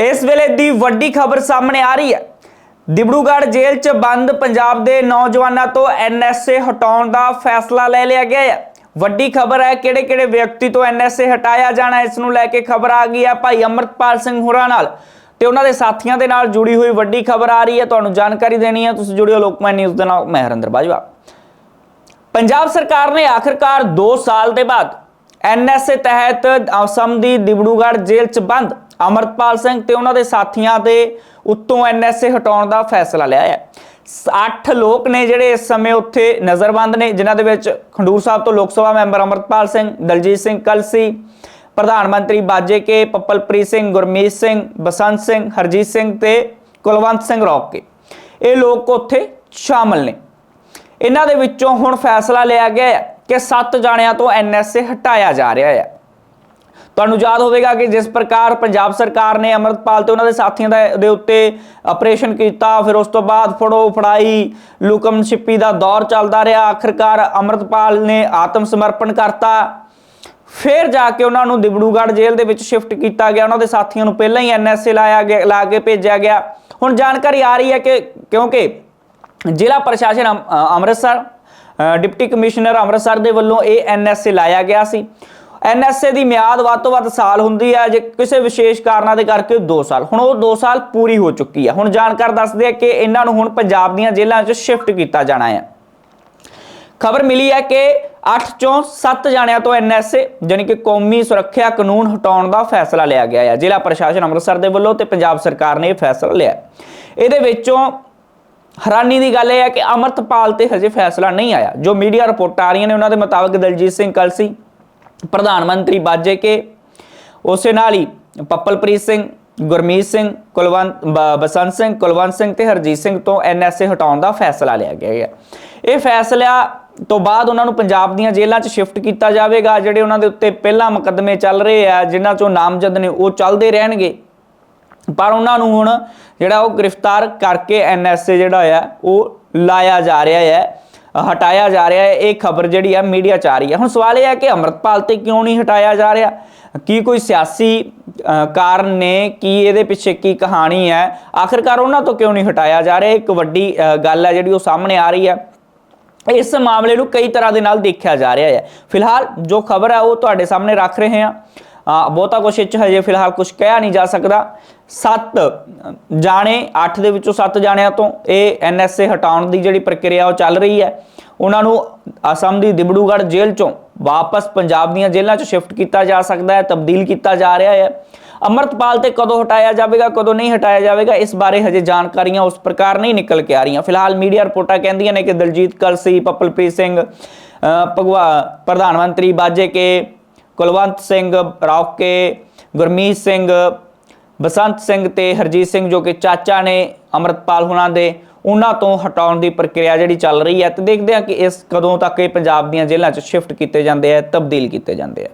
ਇਸ ਵੇਲੇ ਦੀ ਵੱਡੀ ਖਬਰ ਸਾਹਮਣੇ ਆ ਰਹੀ ਹੈ। ਦਿਬੜੂਗੜ੍ਹ ਜੇਲ੍ਹ 'ਚ ਬੰਦ ਪੰਜਾਬ ਦੇ ਨੌਜਵਾਨਾਂ ਤੋਂ ਐਨਐਸਏ ਹਟਾਉਣ ਦਾ ਫੈਸਲਾ ਲੈ ਲਿਆ ਗਿਆ ਹੈ। ਵੱਡੀ ਖਬਰ ਹੈ ਕਿਹੜੇ ਕਿਹੜੇ ਵਿਅਕਤੀ ਤੋਂ ਐਨਐਸਏ ਹਟਾਇਆ ਜਾਣਾ ਇਸ ਨੂੰ ਲੈ ਕੇ ਖਬਰ ਆ ਗਈ ਹੈ ਭਾਈ ਅਮਰਤਪਾਲ ਸਿੰਘ ਹੋਰਾਂ ਨਾਲ। ਤੇ ਉਹਨਾਂ ਦੇ ਸਾਥੀਆਂ ਦੇ ਨਾਲ ਜੁੜੀ ਹੋਈ ਵੱਡੀ ਖਬਰ ਆ ਰਹੀ ਹੈ, ਤੁਹਾਨੂੰ ਜਾਣਕਾਰੀ ਦੇਣੀ ਹੈ। ਤੁਸੀਂ ਜੁੜਿਓ ਲੋਕਮਨ ਨਿਊਜ਼ ਦੇ ਨਾਲ, ਮੈਂ ਹਰਿੰਦਰ ਬਾਜਵਾ। ਪੰਜਾਬ ਸਰਕਾਰ ਨੇ ਆਖਰਕਾਰ 2 ਸਾਲ ਦੇ ਬਾਅਦ ਐਨਐਸਏ ਤਹਿਤ ਅਸਮ ਦੀ ਦਿਬੜੂਗੜ੍ਹ ਜੇਲ੍ਹ 'ਚ ਬੰਦ ਅਮਰਤਪਾਲ ਸਿੰਘ ਤੇ ਉਹਨਾਂ ਦੇ ਸਾਥੀਆਂ ਦੇ ਉੱਤੋਂ ਐਨਐਸਏ ਹਟਾਉਣ ਦਾ ਫੈਸਲਾ ਲਿਆ ਹੈ। 8 ਲੋਕ ਨੇ ਜਿਹੜੇ ਇਸ ਸਮੇਂ ਉੱਥੇ ਨਜ਼ਰਬੰਦ ਨੇ, ਜਿਨ੍ਹਾਂ ਦੇ ਵਿੱਚ ਖੰਡੂਰ ਸਾਹਿਬ ਤੋਂ ਲੋਕ ਸਭਾ ਮੈਂਬਰ ਅਮਰਤਪਾਲ ਸਿੰਘ, ਦਲਜੀਤ ਸਿੰਘ ਕਲਸੀ, ਪ੍ਰਧਾਨ ਮੰਤਰੀ ਬਾਜੇ ਕੇ, ਪੱਪਲਪ੍ਰੀਤ ਸਿੰਘ, ਗੁਰਮੀਤ ਸਿੰਘ, ਬਸੰਤ ਸਿੰਘ, ਹਰਜੀਤ ਸਿੰਘ ਤੇ ਕੁਲਵੰਤ ਸਿੰਘ ਰੌਕੇ ਇਹ ਲੋਕ ਉੱਥੇ ਸ਼ਾਮਲ ਨੇ। ਇਹਨਾਂ ਦੇ ਵਿੱਚੋਂ ਹੁਣ ਫੈਸਲਾ ਲਿਆ ਗਿਆ ਹੈ ਕਿ 7 ਜਾਣਿਆਂ ਤੋਂ ਐਨਐਸਏ ਹਟਾਇਆ ਜਾ ਰਿਹਾ ਹੈ। ਤੁਹਾਨੂੰ ਯਾਦ ਹੋਵੇਗਾ ਕਿ ਜਿਸ ਪ੍ਰਕਾਰ ਪੰਜਾਬ ਸਰਕਾਰ ਨੇ ਅਮਰਤਪਾਲ ਤੇ ਉਹਨਾਂ ਦੇ ਸਾਥੀਆਂ ਦਾ- ਦੇ ਉੱਤੇ ਆਪਰੇਸ਼ਨ ਕੀਤਾ, ਫਿਰ ਉਸ ਤੋਂ ਬਾਅਦ ਫੜੋ ਫੜਾਈ, ਲੁਕਮ ਛਿੱਪੀ ਦਾ ਦੌਰ ਚੱਲਦਾ ਰਿਹਾ, ਆਖਰਕਾਰ ਅਮਰਤਪਾਲ ਨੇ ਆਤਮ ਸਮਰਪਣ ਕਰਤਾ। ਫਿਰ ਜਾ ਕੇ ਉਹਨਾਂ ਨੂੰ ਦਿਬੜੂਗੜ੍ਹ ਜੇਲ੍ਹ ਦੇ ਵਿੱਚ ਸ਼ਿਫਟ ਕੀਤਾ ਗਿਆ, ਉਹਨਾਂ ਦੇ ਸਾਥੀਆਂ ਨੂੰ ਪਹਿਲਾਂ ਹੀ ਐਨਐਸਏ ਲਾਇਆ ਗਿਆ, ਲਾ ਕੇ ਭੇਜਿਆ ਗਿਆ। ਹੁਣ ਜਾਣਕਾਰੀ ਆ ਰਹੀ ਹੈ ਕਿ ਕਿਉਂਕਿ ਜ਼ਿਲ੍ਹਾ ਪ੍ਰਸ਼ਾਸਨ ਅੰਮ੍ਰਿਤਸਰ ਡਿਪਟੀ ਕਮਿਸ਼ਨਰ ਅੰਮ੍ਰਿਤਸਰ ਦੇ ਵੱਲੋਂ ਇਹ ਐਨਐਸਏ ਲਾਇਆ ਗਿਆ ਸੀ। ਐਨਐਸਏ ਦੀ ਮਿਆਦ ਵੱਧ ਤੋਂ ਵੱਧ ਸਾਲ ਹੁੰਦੀ ਹੈ ਜੇ ਕਿਸੇ ਵਿਸ਼ੇਸ਼ ਕਾਰਨਾਂ ਦੇ ਕਰਕੇ 2 ਸਾਲ। ਹੁਣ ਉਹ 2 ਸਾਲ ਪੂਰੀ ਹੋ ਚੁੱਕੀ ਹੈ ਹੁਣ ਜਾਣਕਾਰ ਦੱਸਦੇ ਆ ਕਿ ਇਹਨਾਂ ਨੂੰ ਹੁਣ ਪੰਜਾਬ ਦੀਆਂ ਜੇਲ੍ਹਾਂ 'ਚ ਸ਼ਿਫਟ ਕੀਤਾ ਜਾਣਾ ਹੈ ਖਬਰ ਮਿਲੀ ਹੈ ਕਿ 8 ਚੋਂ 7 ਜਾਣਿਆਂ ਤੋਂ ਐਨਐਸਏ, ਜਾਣੀ ਕਿ ਕੌਮੀ ਸੁਰੱਖਿਆ ਕਾਨੂੰਨ ਹਟਾਉਣ ਦਾ ਫੈਸਲਾ ਲਿਆ ਗਿਆ ਹੈ ਜ਼ਿਲ੍ਹਾ ਪ੍ਰਸ਼ਾਸਨ ਅੰਮ੍ਰਿਤਸਰ ਦੇ ਵੱਲੋਂ ਤੇ ਪੰਜਾਬ ਸਰਕਾਰ ਨੇ ਇਹ ਫੈਸਲਾ ਲਿਆ। ਇਹਦੇ ਵਿੱਚੋਂ ਹੈਰਾਨੀ ਦੀ ਗੱਲ ਇਹ ਹੈ ਕਿ ਅਮਰਤਪਾਲ ਤੇ ਹਜੇ ਫੈਸਲਾ ਨਹੀਂ ਆਇਆ। ਜੋ ਮੀਡੀਆ ਰਿਪੋਰਟਾਂ ਆ ਰਹੀਆਂ ਨੇ, ਉਹਨਾਂ ਦੇ ਮੁਤਾਬਕ ਦਲਜੀਤ ਸਿੰਘ ਕਲਸੀ ਪ੍ਰਧਾਨ ਮੰਤਰੀ ਬਾਜੇ ਕੇ। ਉਸੇ ਨਾਲ ਹੀ ਪੱਪਲਪ੍ਰੀਤ ਸਿੰਘ, ਗੁਰਮੀਤ ਸਿੰਘ ਕੁਲਵੰਤ ਬ- ਬਸੰਤ ਸਿੰਘ, ਕੁਲਵੰਤ ਸਿੰਘ ਤੇ ਹਰਜੀਤ ਸਿੰਘ ਤੋਂ ਐਨਐਸਏ ਹਟਾਉਣ ਦਾ ਫੈਸਲਾ ਲਿਆ ਗਿਆ ਹੈ। ਇਹ ਫੈਸਲਾ ਤੋਂ ਬਾਅਦ ਉਹਨਾਂ ਨੂੰ ਪੰਜਾਬ ਦੀਆਂ ਜੇਲ੍ਹਾਂ 'ਚ ਸ਼ਿਫਟ ਕੀਤਾ ਜਾਵੇਗਾ, ਜਿਹੜੇ ਉਹਨਾਂ ਦੇ ਉੱਤੇ ਪਹਿਲਾਂ ਮੁਕੱਦਮੇ ਚੱਲ ਰਹੇ ਆ, ਜਿਨ੍ਹਾਂ 'ਚੋਂ ਨਾਮਜ਼ਦ ਨੇ ਉਹ ਚੱਲਦੇ ਰਹਿਣਗੇ। ਪਰ ਉਹਨਾਂ ਨੂੰ ਹੁਣ ਜਿਹੜਾ ਉਹ ਗ੍ਰਿਫਤਾਰ ਕਰਕੇ ਐਨਐਸਏ ਜਿਹੜਾ ਆ, ਉਹ ਲਾਇਆ ਜਾ ਰਿਹਾ ਹੈ ਹਟਾਇਆ ਜਾ ਰਿਹਾ ਹੈ। ਇਹ ਖਬਰ ਜਿਹੜੀ ਹੈ ਮੀਡੀਆ ਚ ਆ ਰਹੀ ਹੈ। ਹੁਣ ਸਵਾਲ ਇਹ ਹੈ ਕਿ ਅਮਰਤਪਾਲ ਤੇ ਕਿਉਂ ਨਹੀਂ ਹਟਾਇਆ ਜਾ ਰਿਹਾ? ਕੀ ਕੋਈ ਸਿਆਸੀ ਕਾਰਨ ਨੇ? ਕੀ ਇਹਦੇ ਪਿੱਛੇ ਕੀ ਕਹਾਣੀ ਹੈ? ਆਖਿਰਕਾਰ ਉਹਨਾਂ ਤੋਂ ਕਿਉਂ ਨਹੀਂ ਹਟਾਇਆ ਜਾ ਰਿਹਾ? ਇੱਕ ਵੱਡੀ ਅ, ਗੱਲ ਹੈ ਜਿਹੜੀ ਉਹ ਸਾਹਮਣੇ ਆ ਰਹੀ ਹੈ। ਇਸ ਮਾਮਲੇ ਨੂੰ ਕਈ ਤਰ੍ਹਾਂ ਦੇ ਨਾਲ ਦੇਖਿਆ ਜਾ ਰਿਹਾ ਹੈ। ਫਿਲਹਾਲ ਜੋ ਖਬਰ ਹੈ ਉਹ ਤੁਹਾਡੇ ਸਾਹਮਣੇ ਰੱਖ ਰਹੇ ਹਾਂ। ਬਹੁਤਾ ਕੁਛ ਇਹ ਹਜੇ ਫਿਲਹਾਲ ਕੁਝ ਕਿਹਾ ਨਹੀਂ ਜਾ ਸਕਦਾ। 7 ਜਾਣੇ 8 ਦੇ ਵਿੱਚੋਂ 7 ਜਾਣਿਆਂ ਤੋਂ ਇਹ ਐਨਐਸਏ ਹਟਾਉਣ ਦੀ ਜਿਹੜੀ ਪ੍ਰਕਿਰਿਆ ਉਹ ਚੱਲ ਰਹੀ ਹੈ। ਉਹਨਾਂ ਨੂੰ ਅਸਮ ਦੀ ਦਿਬੜੂਗੜ੍ਹ ਜੇਲ੍ਹ ਚੋਂ ਵਾਪਸ ਪੰਜਾਬ ਦੀਆਂ ਜੇਲ੍ਹਾਂ 'ਚ ਸ਼ਿਫਟ ਕੀਤਾ ਜਾ ਸਕਦਾ ਹੈ ਤਬਦੀਲ ਕੀਤਾ ਜਾ ਰਿਹਾ ਹੈ। ਅਮਰਤਪਾਲ ਤੇ ਕਦੋਂ ਹਟਾਇਆ ਜਾਵੇਗਾ ਕਦੋਂ ਨਹੀਂ ਹਟਾਇਆ ਜਾਵੇਗਾ ਇਸ ਬਾਰੇ ਹਜੇ ਜਾਣਕਾਰੀਆਂ ਉਸ ਪ੍ਰਕਾਰ ਨਹੀਂ ਨਿਕਲ ਕੇ ਆ ਰਹੀਆਂ। ਫਿਲਹਾਲ ਮੀਡੀਆ ਰਿਪੋਰਟਾਂ ਕਹਿੰਦੀਆਂ ਨੇ ਕਿ ਦਲਜੀਤ ਕਲਸੀ ਪਪਲਪ੍ਰੀਤ ਸਿੰਘ ਅ, ਭਗਵਾ ਪ੍ਰਧਾਨ ਮੰਤਰੀ ਬਾਜੇ ਕੇ ਕੁਲਵੰਤ ਸਿੰਘ, ਰੌਕੇ, ਗੁਰਮੀਤ ਸਿੰਘ, ਬਸੰਤ ਸਿੰਘ ਤੇ ਹਰਜੀਤ ਸਿੰਘ ਜੋ ਕਿ ਚਾਚਾ ਨੇ ਅਮਰਤਪਾਲ ਹੁਣਾਂ ਦੇ, ਉਹਨਾਂ ਤੋਂ ਹਟਾਉਣ ਦੀ ਪ੍ਰਕਿਰਿਆ ਜਿਹੜੀ ਚੱਲ ਰਹੀ ਹੈ ਤੇ ਦੇਖਦੇ ਹਾਂ ਕਿ ਇਸ ਕਦੋਂ ਤੱਕ ਇਹ ਪੰਜਾਬ ਦੀਆਂ ਜੇਲ੍ਹਾਂ 'ਚ ਸ਼ਿਫਟ ਕੀਤੇ ਜਾਂਦੇ ਆ, ਤਬਦੀਲ ਕੀਤੇ ਜਾਂਦੇ ਆ।